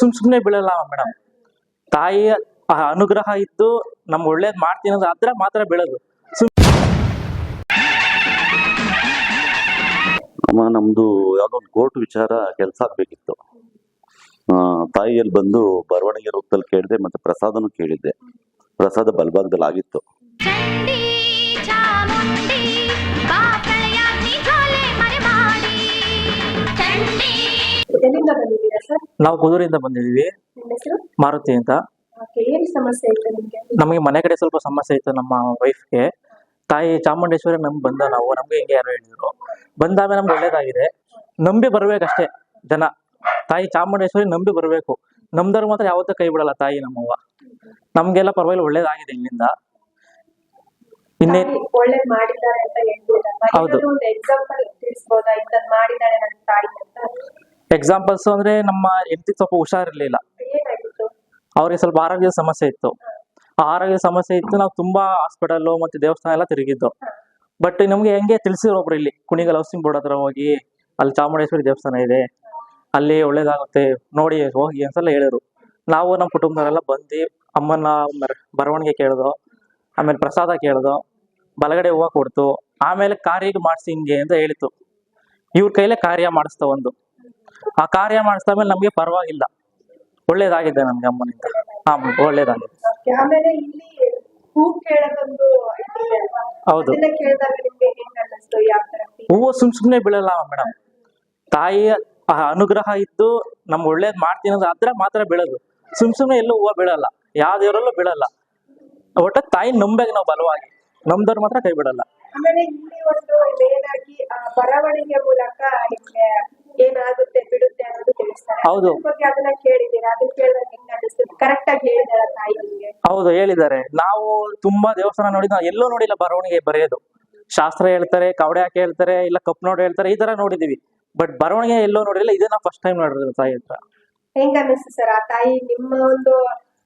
ಸುಮ್ ಸುಮ್ನೆ ಬೀಳಲ್ಲ ಮೇಡಮ್ ತಾಯಿಯ ಅನುಗ್ರಹ ಇದ್ದು ನಮ್ಗೆ ಒಳ್ಳೇದ್ ಮಾಡ್ತೀನಿ ಅನ್ನೋದು ಆದ್ರೆ ಮಾತ್ರ ಬೀಳೋದು. ಸುಮ್ ಅಮ್ಮ ನಮ್ದು ಯಾವ್ದೋ ಒಂದು ಕೋರ್ಟ್ ವಿಚಾರ ಕೆಲಸ ಆಗ್ಬೇಕಿತ್ತು. ತಾಯಿಯಲ್ಲಿ ಬಂದು ಬರವಣಿಗೆ ರೂಪದಲ್ಲಿ ಕೇಳಿದೆ ಮತ್ತೆ ಪ್ರಸಾದನು ಕೇಳಿದ್ದೆ. ಪ್ರಸಾದ ಬಲಭಾಗದಲ್ಲಿ ಆಗಿತ್ತು. ಎಲ್ಲಿಂದ ಬಂದಿದ್ದೀರಾ ಸರ್? ನಾವು ಕುದೂರಿಂದ ಬಂದಿದೀವಿ ನಿಮ್ಮ ಹೆಸರು? ಮಾರುತಿ ಅಂತ. ಓಕೆ ಏನ್ ಸಮಸ್ಯೆ ಇತ್ತು ನಿಮ್ಗೆ? ನಮಗೆ ಮನೆ ಕಡೆ ಸ್ವಲ್ಪ ಸಮಸ್ಯೆ ಇತ್ತು ನಮ್ಮ ವೈಫ್ಗೆ ತಾಯಿ ಚಾಮುಂಡೇಶ್ವರಿ ನಮ್ಗೆ ಬಂದ ನಾವು ನಮ್ಗೆ ಹಿಂಗೆ ಯಾರು ಹೇಳಿದ್ರು. ಬಂದಾಗ ನಮ್ಗೆ ಒಳ್ಳೇದಾಗಿದೆ. ನಂಬಿ ಬರ್ಬೇಕಷ್ಟೇ ಜನ. ತಾಯಿ ಚಾಮುಂಡೇಶ್ವರಿ ನಂಬಿ ಬರ್ಬೇಕು. ನಮ್ದವ್ರು ಮಾತ್ರ ಯಾವತ್ತೂ ಕೈ ಬಿಡಲ್ಲ ತಾಯಿ ನಮ್ಮವ್ವ. ನಮ್ಗೆಲ್ಲ ಪರವಾಗಿಲ್ಲ ಒಳ್ಳೇದಾಗಿದೆ ಇಲ್ಲಿಂದ. ಇನ್ನೇ ತಾಯಿ ಒಳ್ಳೇದ್ ಮಾಡಿದ್ದಾರೆ ಅಂತ ಹೇಳ್ತೀರಲ್ವಾ ಹೌದು. ಏನಾದ್ರು ಒಂದು ಎಕ್ಸಾಂಪಲ್ ತಿಳಿಸ್ಬೋದಾ? ಇಂಥದ್ ಮಾಡಿದ್ದಾಳೆ ನನ್ನ ತಾಯಿ ಅಂತ? ಎಕ್ಸಾಂಪಲ್ಸ್ ಅಂದ್ರೆ ನಮ್ಮ ಹೆಂಡತಿ ಸ್ವಲ್ಪ ಹುಷಾರಿರ್ಲಿಲ್ಲ. ಅವ್ರಿಗೆ ಸ್ವಲ್ಪ ಆರೋಗ್ಯದ ಸಮಸ್ಯೆ ಇತ್ತು. ಆ ಆರೋಗ್ಯದ ಸಮಸ್ಯೆ ಇತ್ತು, ನಾವು ತುಂಬಾ ಹಾಸ್ಪಿಟಲ್ ಮತ್ತೆ ದೇವಸ್ಥಾನ ಎಲ್ಲ ತಿರುಗಿದ್ದು. ಬಟ್ ನಮ್ಗೆ ಹೆಂಗೆ ತಿಳಿಸಿದ್ರು ಒಬ್ರು ಇಲ್ಲಿ, ಕುಣಿಗಲ್ ಹೌಸಿಂಗ್ ಬೋರ್ಡ್ ಹತ್ರ ಹೋಗಿ, ಅಲ್ಲಿ ಚಾಮುಂಡೇಶ್ವರಿ ದೇವಸ್ಥಾನ ಇದೆ, ಅಲ್ಲಿ ಒಳ್ಳೇದಾಗುತ್ತೆ, ನೋಡಿ ಹೋಗಿ ಅಂತೆಲ್ಲ ಹೇಳಿದ್ರು. ನಾವು ನಮ್ಮ ಕುಟುಂಬದವರೆಲ್ಲ ಬಂದು ಅಮ್ಮನ ಬರವಣಿಗೆ ಕೇಳ್ದು, ಆಮೇಲೆ ಪ್ರಸಾದ ಕೇಳ್ದು, ಬಲಗಡೆ ಹೂವು ಕೊಡ್ತು, ಆಮೇಲೆ ಕಾರ್ಯ ಮಾಡಿಸಿ ಹಿಂಗೆ ಅಂತ ಹೇಳಿತು ಇವ್ರ ಕೈಲೇ ಕಾರ್ಯ ಮಾಡಿಸ್ತಾ ಒಂದು. ಆ ಕಾರ್ಯ ಮಾಡಿಸ್ದ ಮೇಲೆ ನಮ್ಗೆ ಪರವಾಗಿಲ್ಲ. ಒಳ್ಳೇದಾಗಿದೆ ನಮ್ಗೆ ಅಮ್ಮನಿಂದ. ಹಾ ಒಳ್ಳೇದಾಗಿದೆ. ಹೌದು. ಹೂವು ಸುಮ್ ಸುಮ್ನೆ ಬೀಳಲ್ಲ ಮೇಡಮ್. ತಾಯಿಯ ಆ ಅನುಗ್ರಹ ಇದ್ದು ನಮ್ ಒಳ್ಳೇದ್ ಮಾಡ್ತೀನಿ ಅಂದ್ರೆ ಆದ್ರೆ ಮಾತ್ರ ಬೀಳೋದು. ಸುಮ್ ಸುಮ್ನೆ ಎಲ್ಲೂ ಹೂವು ಬೀಳಲ್ಲ ಯಾವ ದೇವರಲ್ಲೂ ಬೀಳಲ್ಲ ಒಟ್ಟ ತಾಯಿ ನಂಬೇಕು ನಾವು ಬಲವಾಗಿ. ನಮ್ದವ್ರು ಮಾತ್ರ ಕೈ ಬಿಡಲ್ಲ. ಆಮೇಲೆ ಇಲ್ಲಿ ಒಂದು ಮೇನ್ ಆ ಬರವಣಿಗೆ ಮೂಲಕ ಏನಾಗುತ್ತೆ ಬಿಡುತ್ತೆ ಅನ್ನೋದು ತಿಳಿಸ್ತಾರೆ. ಹೌದು. ಬಗ್ಗೆ ಅದನ್ನ ಕೇಳಿದ್ದೀರಾ? ಅದನ್ನ ಕೇಳಿದಾಗ ಹೆಂಗ್ ಅನಿಸ್ತು ಕರೆಕ್ಟ್ ಆಗಿ ಹೇಳಿದಾರ ತಾಯಿ ನಿಮ್ಗೆ? ಹೌದು ಹೇಳಿದ್ದಾರೆ. ನಾವು ತುಂಬಾ ದೇವಸ್ಥಾನ ನೋಡಿ ಎಲ್ಲೋ ನೋಡಿಲ್ಲ ಬರವಣಿಗೆ ಬರೆಯೋದು. ಶಾಸ್ತ್ರ ಹೇಳ್ತಾರೆ ಕವಡೆ ಹಾಕಿ ಹೇಳ್ತಾರೆ ಇಲ್ಲ ಕಪ್ ನೋಡಿ ಹೇಳ್ತಾರೆ ಈ ತರ ನೋಡಿದೀವಿ ಬಟ್ ಬರವಣಿಗೆ ಎಲ್ಲೋ ನೋಡಿಲ್ಲ ಇದನ್ನ ಫಸ್ಟ್ ಟೈಮ್ ನೋಡಿದ್ರು ತಾಯಿ ಹತ್ರ. ಹೆಂಗ ಅನ್ನಿಸ್ತು ಸರ್ ಆ ತಾಯಿ? ನಿಮ್ಮ ಒಂದು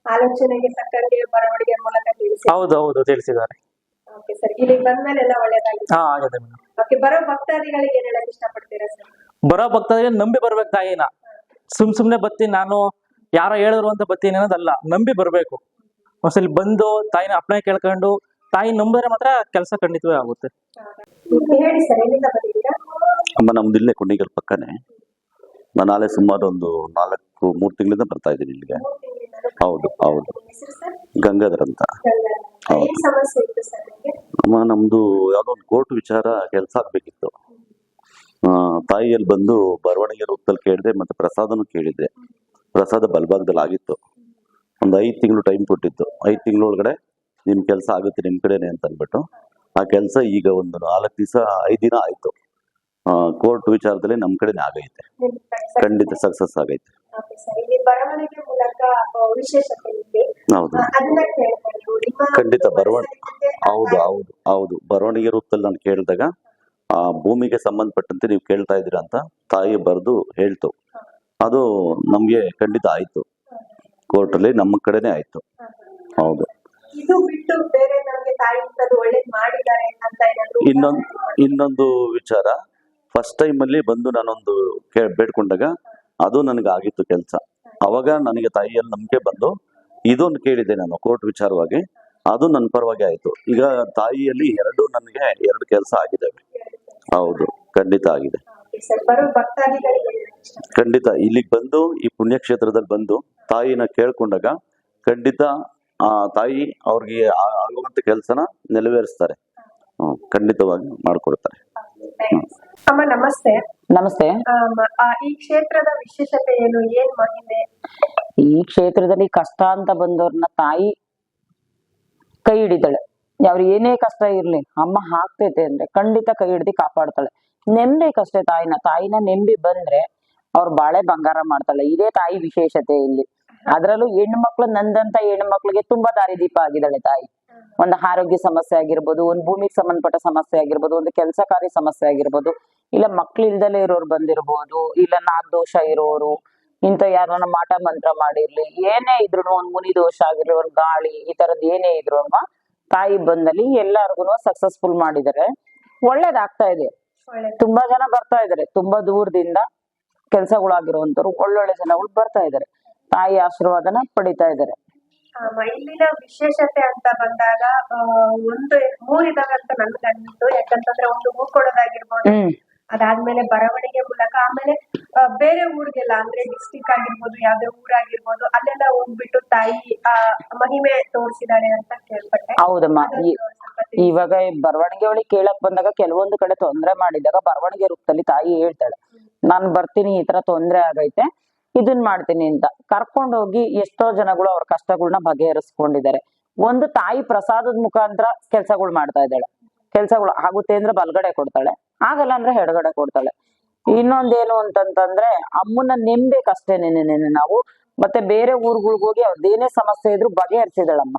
ಆಲೋಚನೆಗೆ ತಕ್ಕಂಗೆ ಬರವಣಿಗೆ ಮೂಲಕ ತಿಳಿಸಿ ಹೌದು ಹೌದು ತಿಳಿಸಿದ್ದಾರೆ. Okay sir. ಇಲ್ಲಿ ಬಂದ್ಮೇಲೆ ಎಲ್ಲ ಒಳ್ಳೇದಾಗಿದೆ. ಹಾ ಆಗಿದೆ ಮೇಡಮ್. ಓಕೆ ಬರೋ ಭಕ್ತಾದಿಗಳಿಗೆ ಏನ್ ಹೇಳಕ್ ಇಷ್ಟಪಡ್ತೀರಾ ಸರ್? ಬರೋ ಭಕ್ತರಿಗೆ ನಂಬಿ ಬರ್ಬೇಕು ತಾಯಿನ ಸುಮ್ ಸುಮ್ನೆ ಬತ್ತೀನಿ ನಾನು ಯಾರೋ ಹೇಳಿದ್ರು ಅಂತ ಬತ್ತೀನಿ ಅನ್ನೋದಲ್ಲ ನಂಬಿ ಬರ್ಬೇಕು. ಒಂದ್ಸಲಿ ಬಂದು ತಾಯಿನ ಅಪ್ಪಣೆ ಕೇಳ್ಕೊಂಡು ತಾಯಿ ನಂಬಿದ್ರೆ ಮಾತ್ರ ಕೆಲಸ ಖಂಡಿತವೇ ಆಗುತ್ತೆ. ಹೇಳಿ ಸರ್ ಎಲ್ಲಿಂದ ಬಂದಿದ್ದೀರಾ? ಅಮ್ಮ ನಮ್ದು ಇಲ್ಲೇ ಕುಣಿಗಲ್ ಪಕ್ಕನೆ. ನಾನು ನಾಳೆ ಸುಮಾರು ಒಂದು ನಾಲ್ಕು ಮೂರು ತಿಂಗಳಿಂದ ಬರ್ತಾ ಇದ್ದೀನಿ ಇಲ್ಲಿಗೆ. ಹೌದು ಹೌದು. ಗಂಗಾಧರ್ ಅಂತ. ಹೌದು. ಏನ್ ಸಮಸ್ಯೆ ಇತ್ತು ಸರ್ ನಿಮ್ಗೆ? ಅಮ್ಮ ನಮ್ದು ಯಾವ್ದೋ ಒಂದು ಕೋರ್ಟ್ ವಿಚಾರ ಕೆಲಸ ಆಗ್ಬೇಕಿತ್ತು. ತಾಯಿಯಲ್ಲಿ ಬಂದು ಬರವಣಿಗೆ ರೂಪದಲ್ಲಿ ಕೇಳಿದೆ ಮತ್ತೆ ಪ್ರಸಾದನೂ ಕೇಳಿದ್ದೆ. ಪ್ರಸಾದ ಬಲಭಾಗದಲ್ಲಿ ಆಗಿತ್ತು. ಒಂದು ಐದು ತಿಂಗಳು ಟೈಮ್ ಕೊಟ್ಟಿತ್ತು. ಐದು ತಿಂಗಳೊಳಗಡೆ ನಿಮ್ಮ ಕೆಲಸ ಆಗುತ್ತೆ ನಿಮ್ಮ ಕಡೆನೆ ಅಂತ ಅಂದ್ಬಿಟ್ಟು ಆ ಕೆಲಸ ಈಗ ಒಂದು ನಾಲ್ಕು ದಿವಸ ಐದು ದಿನ ಆಯ್ತು. ಕೋರ್ಟ್ ವಿಚಾರದಲ್ಲಿ ನಮ್ಮ ಕಡೆನೇ ಆಗೈತೆ. ಖಂಡಿತ ಸಕ್ಸಸ್ ಆಗೈತೆ. ಹೌದು. ಖಂಡಿತ ಬರವಣಿಗೆ ಹೌದು ಹೌದು ಹೌದು. ಬರವಣಿಗೆ ರೂಪದಲ್ಲಿ ನಾನು ಕೇಳಿದಾಗ ಆ ಭೂಮಿಗೆ ಸಂಬಂಧಪಟ್ಟಂತೆ ನೀವು ಕೇಳ್ತಾ ಇದ್ದೀರಾ ಅಂತ ತಾಯಿ ಬರೆದು ಹೇಳ್ತು. ಅದು ನಮ್ಗೆ ಖಂಡಿತ ಆಯ್ತು. ಕೋರ್ಟಲ್ಲಿ ನಮ್ಮ ಕಡೆನೆ ಆಯ್ತು. ಹೌದು. ಇನ್ನೊಂದು ಇನ್ನೊಂದು ವಿಚಾರ. ಫಸ್ಟ್ ಟೈಮ್ ಅಲ್ಲಿ ಬಂದು ನಾನೊಂದು ಕೇ ಬೇಡ್ಕೊಂಡಾಗ ಅದು ನನಗೆ ಆಗಿತ್ತು ಕೆಲಸ. ಅವಾಗ ನನಗೆ ತಾಯಿಯಲ್ಲಿ ನಂಬಿಕೆ ಬಂದು ಇದೊಂದು ಕೇಳಿದೆ ನಾನು ಕೋರ್ಟ್ ವಿಚಾರವಾಗಿ. ಅದು ನನ್ನ ಪರವಾಗಿ ಆಯ್ತು. ಈಗ ತಾಯಿಯಲ್ಲಿ ಎರಡು ನನಗೆ ಎರಡು ಕೆಲಸ ಆಗಿದ್ದಾವೆ. ಹೌದು ಖಂಡಿತ ಆಗಿದೆ? ಖಂಡಿತ ಇಲ್ಲಿಗೆ ಬಂದು ಈ ಪುಣ್ಯಕ್ಷೇತ್ರದಲ್ಲಿ ಬಂದು ತಾಯಿನ ಕೇಳ್ಕೊಂಡಾಗ ಖಂಡಿತ ಆ ತಾಯಿ ಅವ್ರಿಗೆ ಆಗುವಂತ ಕೆಲಸನ ನೆರವೇರಿಸ್ತಾರೆ. ಹ್ಮ್ ಖಂಡಿತವಾಗಿ ಮಾಡ್ಕೊಡ್ತಾರೆ. ಅಮ್ಮ ನಮಸ್ತೆ. ನಮಸ್ತೆ. ಈ ಕ್ಷೇತ್ರದ ವಿಶೇಷತೆ ಏನು ಏನ್ ಮಹಿಮೆ? ಈ ಕ್ಷೇತ್ರದಲ್ಲಿ ಕಷ್ಟ ಅಂತ ಬಂದವ್ರನ್ನ ತಾಯಿ ಕೈ ಹಿಡಿತಾಳೆ ಅವ್ರು ಏನೇ ಕಷ್ಟ ಇರ್ಲಿ, ಅಮ್ಮ ಹಾಕ್ತೈತೆ ಅಂದ್ರೆ ಖಂಡಿತ ಕೈ ಹಿಡ್ದು ಕಾಪಾಡ್ತಾಳೆ. ನೆಂಬೇಕಷ್ಟೇ ತಾಯಿನ ತಾಯಿನ ನೆಂಬಿ ಬಂದ್ರೆ ಅವ್ರ ಬಾಳೆ ಬಂಗಾರ ಮಾಡ್ತಾಳೆ. ಇದೇ ತಾಯಿ ವಿಶೇಷತೆ ಇಲ್ಲಿ. ಅದ್ರಲ್ಲೂ ಹೆಣ್ಮಕ್ಳು ನಂದಂತ ಹೆಣ್ಮಕ್ಳಿಗೆ ತುಂಬಾ ದಾರಿದೀಪ ಆಗಿದ್ದಾಳೆ ತಾಯಿ. ಒಂದು ಆರೋಗ್ಯ ಸಮಸ್ಯೆ ಆಗಿರ್ಬೋದು, ಒಂದು ಭೂಮಿಗೆ ಸಂಬಂಧಪಟ್ಟ ಸಮಸ್ಯೆ ಆಗಿರ್ಬೋದು, ಒಂದು ಕೆಲಸ ಕಾರ್ಯ ಸಮಸ್ಯೆ ಆಗಿರ್ಬೋದು, ಇಲ್ಲ ಮಕ್ಳು ಇಲ್ದಲೇ ಇರೋರು ಬಂದಿರ್ಬೋದು, ಇಲ್ಲ ನಾಗ್ ದೋಷ ಇರೋರು ಇಂತ ಯಾರನ್ನ ಮಾಟ ಮಂತ್ರ ಮಾಡಿರ್ಲಿ, ಏನೇ ಇದ್ರು ಒಂದ್ ಮುನಿ ದೋಷ ಆಗಿರ್ಲಿ, ಒಂದ್ ಗಾಳಿ, ಈ ತರದ್ ಏನೇ ಇದ್ರು ತಾಯಿ ಬಂದಲ್ಲಿ ಎಲ್ಲಾರ್ಗು ಸಕ್ಸಸ್ಫುಲ್ ಮಾಡಿದರೆ ಒಳ್ಳೇದಾಗ್ತಾ ಇದೆ. ತುಂಬಾ ಜನ ಬರ್ತಾ ಇದಾರೆ ತುಂಬಾ ದೂರದಿಂದ ಕೆಲ್ಸಗಳಾಗಿರುವಂತವ್ರು ಒಳ್ಳೊಳ್ಳೆ ಜನಗಳು ಬರ್ತಾ ಇದಾರೆ ತಾಯಿ ಆಶೀರ್ವಾದನ ಪಡಿತಾ ಇದ್ದಾರೆ. ಆಮ, ಇಲ್ಲಿನ ವಿಶೇಷತೆ ಅಂತ ಬಂದಾಗ ಒಂದು ಮೂರ್ ಇದಾವೆ ಅಂತ ನನ್ಗೆ ಅನ್ನಿಸ್ತು ಯಾಕಂತಂದ್ರೆ ಒಂದು ಹೂ ಕೊಡೋದಾಗಿರ್ಬೋದು. ಅದಾದ್ಮೇಲೆ ಬರವಣಿಗೆ ಮೂಲಕ ಆಮೇಲೆ ಬೇರೆ ಊರಿಗೆಲ್ಲ ಅಂದ್ರೆ ಡಿಸ್ಟಿಕ್ ಆಗಿರ್ಬೋದು ಯಾವ್ದೇ ಊರಾಗಿರ್ಬೋದು ಅಲ್ಲೆಲ್ಲ ಹೋಗ್ಬಿಟ್ಟು ತಾಯಿ ಆ ಮಹಿಮೆ ತೋರಿಸಿದಾಳೆ ಅಂತ ಕೇಳ್ಪಟ್ಟೆ. ಹೌದಮ್ಮ. ಇವಾಗ ಬರವಣಿಗೆ ಒಳಗೆ ಕೇಳಕ್ ಬಂದಾಗ ಕೆಲವೊಂದು ಕಡೆ ತೊಂದ್ರೆ ಮಾಡಿದಾಗ ಬರವಣಿಗೆ ರೂಪದಲ್ಲಿ ತಾಯಿ ಹೇಳ್ತಾಳೆ ನಾನ್ ಬರ್ತೀನಿ ಈ ತರ ತೊಂದ್ರೆ ಆಗೈತೆ ಇದನ್ ಮಾಡ್ತೀನಿ ಅಂತ. ಕರ್ಕೊಂಡು ಹೋಗಿ ಎಷ್ಟೋ ಜನಗಳು ಅವ್ರ ಕಷ್ಟಗಳನ್ನ ಬಗೆಹರಿಸ್ಕೊಂಡಿದ್ದಾರೆ. ಒಂದು ತಾಯಿ ಪ್ರಸಾದದ ಮುಖಾಂತರ ಕೆಲ್ಸಗಳು ಮಾಡ್ತಾ ಇದ್ದಾಳೆ. ಕೆಲ್ಸಗಳು ಆಗುತ್ತೆ ಅಂದ್ರೆ ಬಲ್ಗಡೆ ಕೊಡ್ತಾಳೆ ಆಗಲ್ಲ ಅಂದ್ರೆ ಎಡಗಡೆ ಕೊಡ್ತಾಳೆ. ಇನ್ನೊಂದೇನು ಅಂತಂತಂದ್ರೆ ಅಮ್ಮನ ನೆನ್ಬೇಕಷ್ಟೇನೇನೆ ನಾವು. ಮತ್ತೆ ಬೇರೆ ಊರುಗಳಿಗೆ ಹೋಗಿ ಅವ್ರದ್ದೇನೇ ಸಮಸ್ಯೆ ಇದ್ರು ಬಗೆಹರಿಸಿದಳಮ್ಮ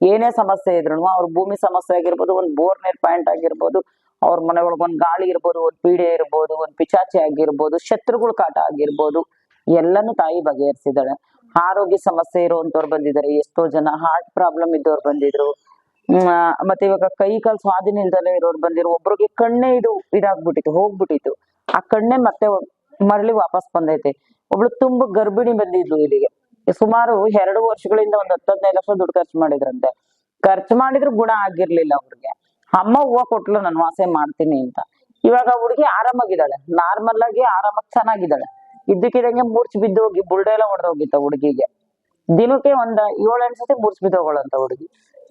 ಏನೇ ಸಮಸ್ಯೆ ಇದ್ರು ಅವ್ರ ಭೂಮಿ ಸಮಸ್ಯೆ ಆಗಿರ್ಬೋದು, ಒಂದ್ ಬೋರ್ ನೀರ್ ಪಾಯಿಂಟ್ ಆಗಿರ್ಬೋದು, ಅವ್ರ ಮನೆ ಒಂದ್ ಗಾಳಿ ಇರ್ಬೋದು, ಒಂದ್ ಪೀಡೆ ಇರ್ಬೋದು, ಒಂದ್ ಪಿಚಾಚಿ ಆಗಿರ್ಬೋದು, ಶತ್ರುಗಳ ಕಾಟ ಆಗಿರ್ಬೋದು, ಎಲ್ಲಾನು ತಾಯಿ ಬಗೆಹರಿಸಿದಾಳೆ ಆರೋಗ್ಯ ಸಮಸ್ಯೆ ಇರುವಂತವ್ರು ಬಂದಿದ್ದಾರೆ. ಎಷ್ಟೋ ಜನ ಹಾರ್ಟ್ ಪ್ರಾಬ್ಲಮ್ ಇದ್ದವ್ರು ಬಂದಿದ್ರು. ಮತ್ತೆ ಇವಾಗ ಕೈ ಕಾಲು ಸ್ವಾಧೀನ ಇಲ್ದಲೇ ಇರೋರು ಬಂದಿರೋ ಒಬ್ರಿಗೆ ಕಣ್ಣೇ ಇದು ಇದಾಗ್ಬಿಟ್ಟಿತ್ತು, ಹೋಗ್ಬಿಟ್ಟಿತ್ತು. ಆ ಕಣ್ಣೇ ಮತ್ತೆ ಮರಳಿ ವಾಪಸ್ ಬಂದೈತೆ. ಒಬ್ಳು ತುಂಬ ಗರ್ಭಿಣಿ ಬಂದಿದ್ಲು ಇಲ್ಲಿಗೆ. ಸುಮಾರು ಎರಡು ವರ್ಷಗಳಿಂದ ಒಂದ್ ಹತ್ತು ಹದಿನೈದು ಲಕ್ಷ ದುಡ್ಡು ಖರ್ಚು ಮಾಡಿದ್ರಂತೆ. ಖರ್ಚು ಮಾಡಿದ್ರು ಗುಣ ಆಗಿರ್ಲಿಲ್ಲ ಅವ್ರಿಗೆ. ಅಮ್ಮ ಹೂವ ಕೊಟ್ಲು, ನಾನು ವಾಸೆ ಮಾಡ್ತೀನಿ ಅಂತ. ಇವಾಗ ಹುಡುಗಿ ಆರಾಮಾಗಿದ್ದಾಳೆ. ನಾರ್ಮಲ್ ಆಗಿ ಆರಾಮಾಗಿ ಚೆನ್ನಾಗಿದ್ದಾಳೆ. ಇದ್ದಕ್ಕಿದಂಗೆ ಮೂರ್ಚ್ ಬಿದ್ದು ಹೋಗಿ ಬುಲ್ಡೆ ಎಲ್ಲ ಹೊಡೆದೋಗಿತ್ತ ಹುಡುಗಿಗೆ. ದಿನಕ್ಕೆ ಒಂದ್ ಏಳೆಂಟು ಸತಿ ಮೂರ್ಛ್ ಬಿದ್ದೋಗಳಂತ ಹುಡುಗಿ.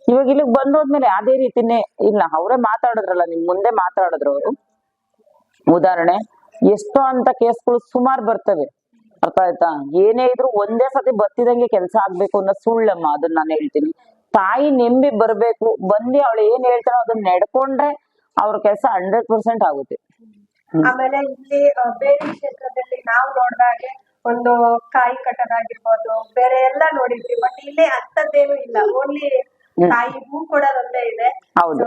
ಇವಾಗ ಇಲ್ಲಿಗೆ ಬಂದೋದ್ಮೇಲೆ ಅದೇ ರೀತಿನೇ, ಇಲ್ಲ, ಅವರೇ ಮಾತಾಡಿದ್ರಲ್ಲ, ನಿಮ್ ಮುಂದೆ ಮಾತಾಡಿದ್ರು ಅವರು ಉದಾಹರಣೆ ಎಷ್ಟೋ ಅಂತ ಕೇಸ್ಗಳು ಸುಮಾರು ಬರ್ತವೆ. ಅರ್ಥ ಆಯ್ತಾ? ಏನೇ ಇದ್ರು ಒಂದೇ ಸತಿ ಬತ್ತಿದಂಗೆ ಕೆಲಸ ಆಗ್ಬೇಕು ಅನ್ನೋ ಸುಳ್ಳಮ್ಮ ಅದನ್ನ ನಾನು ಹೇಳ್ತೀನಿ. ತಾಯಿ ನೆಂಬಿ ಬರ್ಬೇಕು ಬಂದು ಅವಳು ಏನ್ ಹೇಳ್ತಾರೋ ಅದನ್ನ ನಡ್ಕೊಂಡ್ರೆ ಅವ್ರ ಕೆಲಸ ಹಂಡ್ರೆಡ್ ಪರ್ಸೆಂಟ್ ಆಗುತ್ತೆ. ಆಮೇಲೆ ಇಲ್ಲಿ ಬೇರೆ ಕ್ಷೇತ್ರದಲ್ಲಿ ನಾವು ನೋಡ್ದಾಗೆ ಒಂದು ಕಾಯಿ ಕಟ್ಟದಾಗಿರ್ಬೋದು ಬೇರೆ ಎಲ್ಲ ನೋಡಿದ್ವಿ ಬಟ್ ಇಲ್ಲಿ ಅಂತದ್ದೇನು ಇಲ್ಲ. ಓನ್ಲಿ ತಾಯಿ ಹೂ ಕೊಡೋದೊಂದೇ ಇದೆ. ಹೌದು.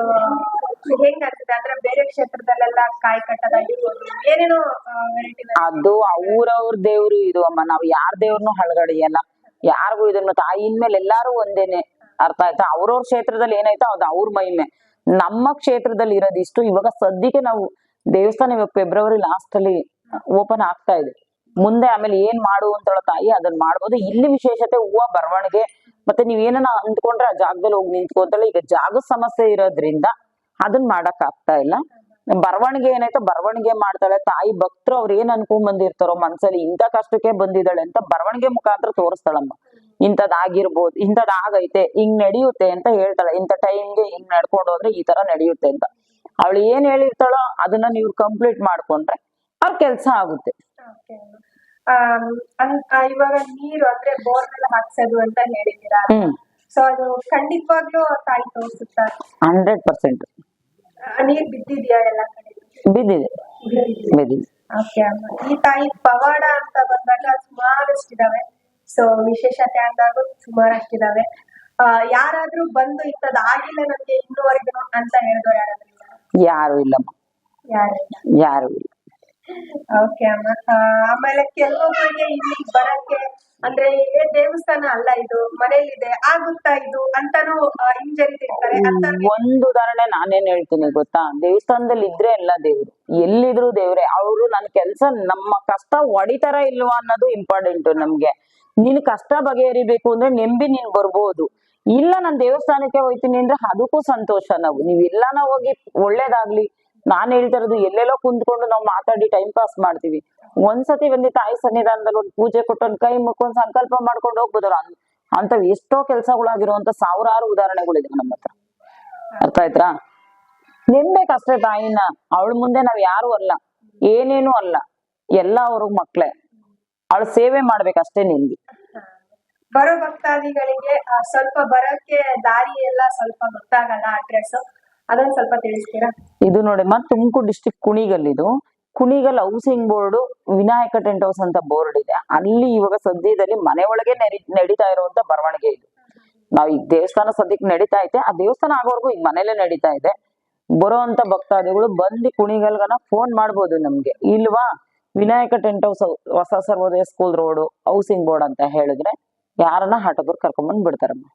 ಅದು ಅವ್ರವ್ರ ದೇವ್ರು ಇದು ಅಮ್ಮ. ನಾವ್ ಯಾರ ದೇವ್ರನ್ನು ಹಳಗಡಿಯಲ್ಲ ಯಾರಿಗೂ ಇದನ್ನ ತಾಯಿನ ಮೇಲೆ ಎಲ್ಲಾರು ಒಂದೇನೆ ಅರ್ಥ ಆಯ್ತಾ? ಅವ್ರವ್ರ ಕ್ಷೇತ್ರದಲ್ಲಿ ಏನಾಯ್ತೋ ಅದು ಅವ್ರ ಮಹಿಮೆ. ನಮ್ಮ ಕ್ಷೇತ್ರದಲ್ಲಿ ಇರೋದಿಷ್ಟು ಇವಾಗ ಸದ್ಯಕ್ಕೆ ನಾವು ದೇವಸ್ಥಾನ ಇವಾಗ ಫೆಬ್ರವರಿ ಲಾಸ್ಟ್ ಅಲ್ಲಿ ಓಪನ್ ಆಗ್ತಾ ಇದೆ. ಮುಂದೆ ಆಮೇಲೆ ಏನ್ ಮಾಡು ಅಂತ ತಾಯಿ ಅದನ್ನ ಮಾಡ್ಬೋದು. ಇಲ್ಲಿ ವಿಶೇಷತೆ ಹೂವ, ಬರವಣಿಗೆ, ಮತ್ತೆ ನೀವ್ ಏನನ್ನ ಅಂದ್ಕೊಂಡ್ರೆ ಆ ಜಾಗದಲ್ಲಿ ಹೋಗಿ ನಿಂತ್ಕೊಂತಾಳೆ ಈಗ ಜಾಗ ಸಮಸ್ಯೆ ಇರೋದ್ರಿಂದ ಅದನ್ನ ಮಾಡಕ್ ಆಗ್ತಾ ಇಲ್ಲ. ಬರವಣಿಗೆ ಏನಾಯ್ತು ಬರವಣಿಗೆ ಮಾಡ್ತಾಳೆ. ತಾಯಿ ಭಕ್ತರು ಅವ್ರ ಏನ್ ಅನ್ಕೊಂಡ್ ಬಂದಿರ್ತಾರೋ ಮನ್ಸಲ್ಲಿ ಇಂಥ ಕಷ್ಟಕ್ಕೆ ಬಂದಿದ್ದಾಳೆ ಅಂತ ಬರವಣಿಗೆ ಮುಖಾಂತರ ತೋರಿಸ್ತಾಳಮ್ಮ. ಇಂಥದ್ ಆಗಿರ್ಬೋದು ಇಂಥದ್ ಆಗೈತೆ ಹಿಂಗ್ ನಡೆಯುತ್ತೆ ಅಂತ ಹೇಳ್ತಾಳೆ. ಇಂಥ ಟೈಮ್ಗೆ ಹಿಂಗ್ ನಡ್ಕೊಂಡು ಹೋದ್ರೆ ಈ ತರ ನಡೆಯುತ್ತೆ ಅಂತ. ಅವಳು ಏನ್ ಹೇಳಿರ್ತಾಳೋ ಅದನ್ನ ನೀವು ಕಂಪ್ಲೀಟ್ ಮಾಡ್ಕೊಂಡ್ರೆ ಅವ್ರ ಕೆಲ್ಸ ಆಗುತ್ತೆ. ಇವಾಗ ನೀರು ಅಂದ್ರೆ ಬೋರ್ವೆಲ್ ಹಾಕ್ಸೋದು ಅಂತ ಹೇಳಿದೀರಾ ಸೊ ಅದು ಖಂಡಿತವಾಗ್ಲೂ ತಾಯಿ ತೋರಿಸುತ್ತಾ? Hundred percent. ನೀರ್ ಬಿದ್ದಿದ್ಯಾ ಎಲ್ಲ ಕಡೆ? ಬಿದ್ದಿದೆ. ಬಿದ್ದಿದೆ. ಓಕೆ ಅಮ್ಮ. ಈ ತಾಯಿ ಪವಾಡ ಅಂತ ಬಂದಾಗ ಸುಮಾರಷ್ಟಿದಾವೆ. ಸೊ ವಿಶೇಷತೆ ಅಂದಾಗ ಸುಮಾರಷ್ಟಿದಾವೆ. ಇದ್ದಾವೆ ಯಾರಾದ್ರೂ ಬಂದು ಇಂಥದ್ದು ಆಗಿಲ್ಲ ನಮ್ಗೆ ಇನ್ನುವರೆಗೂ ಅಂತ ಹೇಳಿದವ್ರು ಯಾರಾದ್ರೂ ಯಾರು ಇಲ್ಲಮ್ಮ. ಯಾರಿಲ್ಲ ಯಾರು ಇಲ್ಲ. ಓಕೆ ಅಮ್ಮ. ಆಮೇಲೆ ಕೆಲವೊಬ್ಬರಿಗೆ ಇಲ್ಲಿ ಬರಕ್ಕೆ ಅಂದ್ರೆ ಏ ದೇವಸ್ಥಾನ ಅಲ್ಲ ಇದು? ಮನೇಲಿದೆ ಆಗುತ್ತಾ ಇದು? ಅಂತಾನು ಹಿಂಜರಿತಿರ್ತಾರೆ ಒಂದು ಉದಾಹರಣೆ ನಾನೇನ್ ಹೇಳ್ತೀನಿ ಗೊತ್ತಾ? ದೇವಸ್ಥಾನದಲ್ಲಿ ಇದ್ರೆ ಎಲ್ಲ ದೇವ್ರು. ಎಲ್ಲಿದ್ರು ದೇವ್ರೆ. ಅವರು ನನ್ ಕೆಲ್ಸ ನಮ್ಮ ಕಷ್ಟ ಹೊಡಿತಾರ ಇಲ್ವಾ ಅನ್ನೋದು ಇಂಪಾರ್ಟೆಂಟ್ ನಮ್ಗೆ. ನೀನ್ ಕಷ್ಟ ಬಗೆಹರಿಬೇಕು ಅಂದ್ರೆ ನೆಂಬಿ ನೀನ್ ಬರ್ಬೋದು. ಇಲ್ಲ ನಾನ್ ದೇವಸ್ಥಾನಕ್ಕೆ ಹೋಯ್ತೀನಿ ಅಂದ್ರೆ ಅದಕ್ಕೂ ಸಂತೋಷ ನಾವು. ನೀವ್ ಎಲ್ಲಾನ ಹೋಗಿ ಒಳ್ಳೇದಾಗ್ಲಿ. ನಾನ್ ಹೇಳ್ತಾ ಇರೋದು ಎಲ್ಲೆಲ್ಲೋ ಕುಂತ್ಕೊಂಡು ನಾವು ಮಾತಾಡಿ ಟೈಮ್ ಪಾಸ್ ಮಾಡ್ತೀವಿ. ಒಂದ್ಸತಿ ಬಂದಿ ತಾಯಿ ಸನ್ನಿಧಾನದಲ್ಲಿ ಒಂದು ಪೂಜೆ ಕೊಟ್ಟು ಕೈ ಮುಕ್ಕೊಂಡ್ ಸಂಕಲ್ಪ ಮಾಡ್ಕೊಂಡು ಹೋಗ್ಬೋದಲ್ಲ? ಅಂತ ಎಷ್ಟೋ ಕೆಲ್ಸಗಳಾಗಿರುವಂತ ಸಾವಿರಾರು ಉದಾಹರಣೆಗಳಿದೆ ನಮ್ಮ ಹತ್ರ. ಅರ್ಥ ಆಯ್ತಾ ನಿಂಬೇಕಷ್ಟೇ ತಾಯಿನ. ಅವಳ ಮುಂದೆ ನಾವ್ ಯಾರು ಅಲ್ಲ. ಏನೇನು ಅಲ್ಲ. ಎಲ್ಲ ಅವ್ರ ಮಕ್ಳೇ. ಅವಳ ಸೇವೆ ಮಾಡ್ಬೇಕಷ್ಟೇ ನಿಂದಿ ಬರೋ ಭಕ್ತಾದಿಗಳಿಗೆ ಸ್ವಲ್ಪ ಬರೋಕೆ ದಾರಿ ಎಲ್ಲ ಸ್ವಲ್ಪ ಗೊತ್ತಾಗಲ್ಲ ಅಡ್ರೆಸ್ ಅದೊಂದ್ ಸ್ವಲ್ಪ ತಿಳಿಸ್ತೀರಾ? ಇದು ನೋಡಮ್ಮ ತುಮಕೂರು ಡಿಸ್ಟಿಕ್ ಕುಣಿಗಲ್ ಇದು. Kunigal housing board Vinayaka tent house ಅಂತ ಬೋರ್ಡ್ ಇದೆ. ಅಲ್ಲಿ ಇವಾಗ ಸದ್ಯದಲ್ಲಿ ಮನೆ ಒಳಗೆ ನಡಿ ನಡೀತಾ ಇರುವಂತ ಬರವಣಿಗೆ ಇದು. ನಾವ್ ಈಗ ದೇವಸ್ಥಾನ ಸದ್ಯಕ್ಕೆ ನಡೀತಾ ಐತೆ. ಆ ದೇವಸ್ಥಾನ ಆಗೋವರೆಗೂ ಈಗ ಮನೇಲೆ ನಡೀತಾ ಇದೆ. ಬರೋಂತ ಭಕ್ತಾದಿಗಳು ಬಂದು ಕುಣಿಗಲ್ಗನ ಫೋನ್ ಮಾಡ್ಬೋದು ನಮ್ಗೆ. ಇಲ್ವಾ? ವಿನಾಯಕ ಟೆಂಟ್ ಹೌಸ್ ಹೊಸ Sarvodaya school road housing board ಅಂತ ಹೇಳಿದ್ರೆ ಯಾರನ್ನ ಹಠದವ್ರು ಕರ್ಕೊಂಡ್ಬಂದ್ ಬಿಡ್ತಾರಮ್ಮ.